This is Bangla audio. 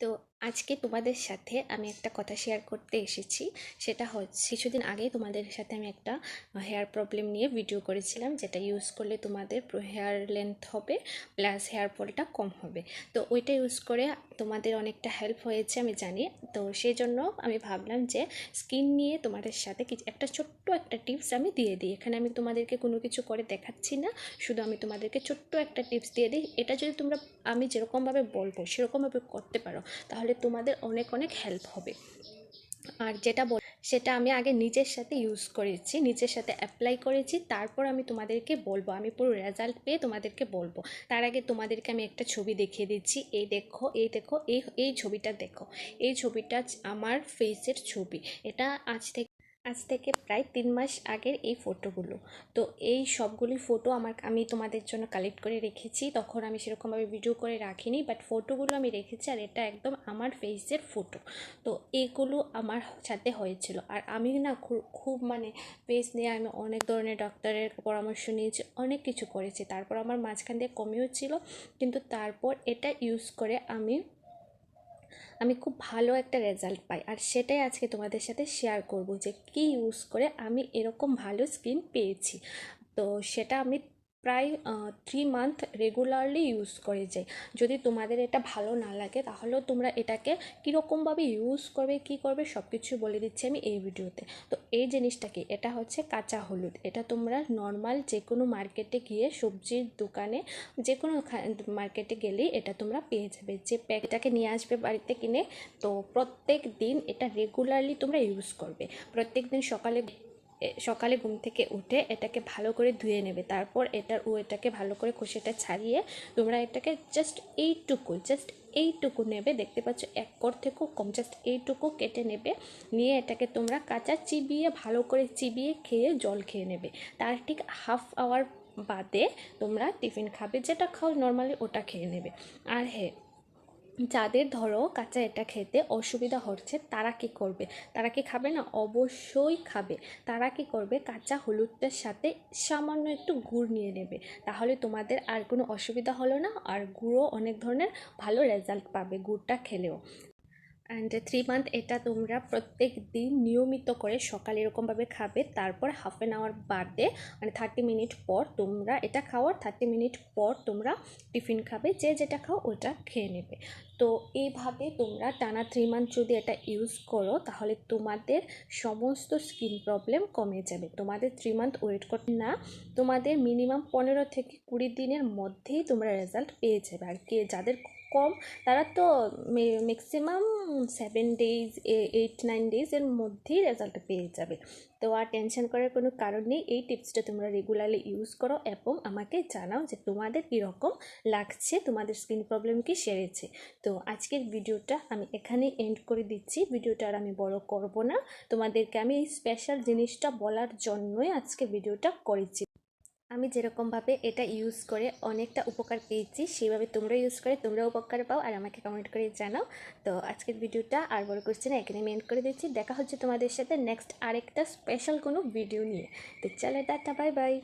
তো আজকে তোমাদের সাথে আমি একটা কথা শেয়ার করতে এসেছি। সেটা হচ্ছে, কিছুদিন আগেই তোমাদের সাথে আমি একটা হেয়ার প্রবলেম নিয়ে ভিডিও করেছিলাম, যেটা ইউজ করলে তোমাদের হেয়ার লেন্থ হবে প্লাস হেয়ার ফলটা কম হবে। তো ওইটা ইউজ করে তোমাদের অনেকটা হেল্প হয়েছে, আমি জানি। তো সেই জন্য আমি ভাবলাম যে স্কিন নিয়ে তোমাদের সাথে কিছু একটা ছোট্ট একটা টিপস আমি দিয়ে দিই। এখানে আমি তোমাদেরকে কোনো কিছু করে দেখাচ্ছি না, শুধু আমি তোমাদেরকে ছোট্ট একটা টিপস দিয়ে দিই। এটা যদি তোমরা, আমি যেরকমভাবে বলব, সেরকমভাবে করতে পারো, তাহলে তোমাদের অনেক অনেক হেল্প হবে। আর যেটা বল, সেটা আমি আগে নিজের সাথে ইউজ করেছি, নিজের সাথে অ্যাপ্লাই করেছি, তারপর আমি তোমাদেরকে বলব, আমি পুরো রেজাল্ট পেয়ে তোমাদেরকে বলব। তার আগে তোমাদেরকে আমি একটা ছবি দেখিয়ে দিচ্ছি, এই দেখো এই দেখো, এই এই ছবিটা দেখো। এই ছবিটা আমার ফেসের ছবি। এটা আজ থেকে আজ থেকে প্রায় তিন মাস আগের এই ফটোগুলো। তো এই সবগুলি ফটো আমার, আমি তোমাদের জন্য কালেক্ট করে রেখেছি। তখন আমি সেরকমভাবে ভিডিও করে রাখিনি বাট ফটোগুলো আমি রেখেছি আর এটা একদম আমার ফেসের ফটো তো এগুলো আমার সাথে হয়েছিল। আর আমি না খুব মানে ফেস নিয়ে আমি অনেক ধরনের ডক্টরের পরামর্শ নিয়েছি, অনেক কিছু করেছি। তারপর আমার মাঝখান দিয়ে কমেও ছিল, কিন্তু তারপর এটা ইউজ করে আমি আমি খুব ভালো একটা রেজাল্ট পাই। আর সেটাই আজকে তোমাদের সাথে শেয়ার করব যে কি ইউজ করে আমি এরকম ভালো স্কিন পেয়েছি। তো সেটা আমি প্রায় থ্রি মান্থ রেগুলারলি ইউজ করে যাই। যদি তোমাদের এটা ভালো না লাগে, তাহলেও তোমরা এটাকে কীরকমভাবে ইউজ করবে, কি করবে সব কিছু বলে দিচ্ছি আমি এই ভিডিওতে। তো এই জিনিসটা কি? এটা হচ্ছে কাঁচা হলুদ। এটা তোমরা নর্মাল যে কোনো মার্কেটে গিয়ে সবজির দোকানে যে কোনো মার্কেটে গেলেই এটা তোমরা পেয়ে যাবে। যে প্যাকটাকে নিয়ে আসবে বাড়িতে কিনে, তো প্রত্যেক দিন এটা রেগুলারলি তোমরা ইউজ করবে। প্রত্যেক দিন সকালে সকালে ঘুম থেকে উঠে এটাকে ভালো করে ধুয়ে নেবে। তারপর এটার ও এটাকে ভালো করে খোসাটা ছাড়িয়ে তোমরা এটাকে জাস্ট এইটুকু জাস্ট এইটুকু নেবে। দেখতে পাচ্ছ এক কর থেকেও কম জাস্ট এইটুকু কেটে নেবে। নিয়ে এটাকে তোমরা কাঁচা চিবিয়ে ভালো করে চিবিয়ে খেয়ে জল খেয়ে নেবে। তার ঠিক হাফ আওয়ার বাদে তোমরা টিফিন খাবে, যেটা খাও নর্মালি ওটা খেয়ে নেবে। আর হ্যাঁ যাদের ধরো কাঁচা এটা খেতে অসুবিধা হচ্ছে, তারা কি করবে? তারা কি খাবে না? অবশ্যই খাবে। তারা কি করবে? কাঁচা হলুদটার সাথে সামান্য একটু গুড় নিয়ে নেবে। তাহলে তোমাদের আর কোনো অসুবিধা হলো না, আর গুঁড়ো অনেক ধরনের ভালো রেজাল্ট পাবে গুড়টা খেলেও। অ্যান্ড থ্রি মান্থ এটা তোমরা প্রত্যেক দিন নিয়মিত করে সকালে এরকমভাবে খাবে, তারপর হাফ অ্যান আওয়ার বাদে মানে থার্টি মিনিট পর তোমরা এটা খাওয়ার থার্টি মিনিট পর তোমরা টিফিন খাবে, যে যেটা খাও ওটা খেয়ে নেবে। তো এইভাবে তোমরা টানা থ্রি মান্থ যদি এটা ইউজ করো, তাহলে তোমাদের সমস্ত স্কিন প্রবলেম কমে যাবে। তোমাদের থ্রি মান্থ ওয়েট করতে না, তোমাদের মিনিমাম পনেরো থেকে কুড়ি দিনের মধ্যেই তোমরা রেজাল্ট পেয়ে যাবে। আর কে, যাদের কম, তারা তো maximum seven days eight nine ডেজের মধ্যেই রেজাল্ট পেয়ে যাবে। তো আর টেনশন করার কোনো কারণ নেই। এই টিপসটা তোমরা রেগুলারলি ইউজ করো এবং আমাকে জানাও যে তোমাদের কীরকম লাগছে, তোমাদের স্কিন প্রবলেম কি সেরেছে। তো আজকের ভিডিওটা আমি এখানেই এন্ড করে দিচ্ছি। ভিডিওটা আর আমি বড় করব না। তোমাদেরকে আমি এই স্পেশাল জিনিসটা বলার জন্যই আজকে ভিডিওটা করেছি। আমি যেরকমভাবে এটা ইউজ করে অনেকটা উপকার পেয়েছি, সেইভাবে তোমরা ইউজ করে তোমরা উপকার পাও আর আমাকে কমেন্ট করে জানাও। তো আজকের ভিডিওটা আর বড় করছি না এখানে মেন্ট করে দিচ্ছি। দেখা হচ্ছে তোমাদের সাথে নেক্সট আরেকটা স্পেশাল কোনো ভিডিও নিয়ে। তো চলে টাটা বাই বাই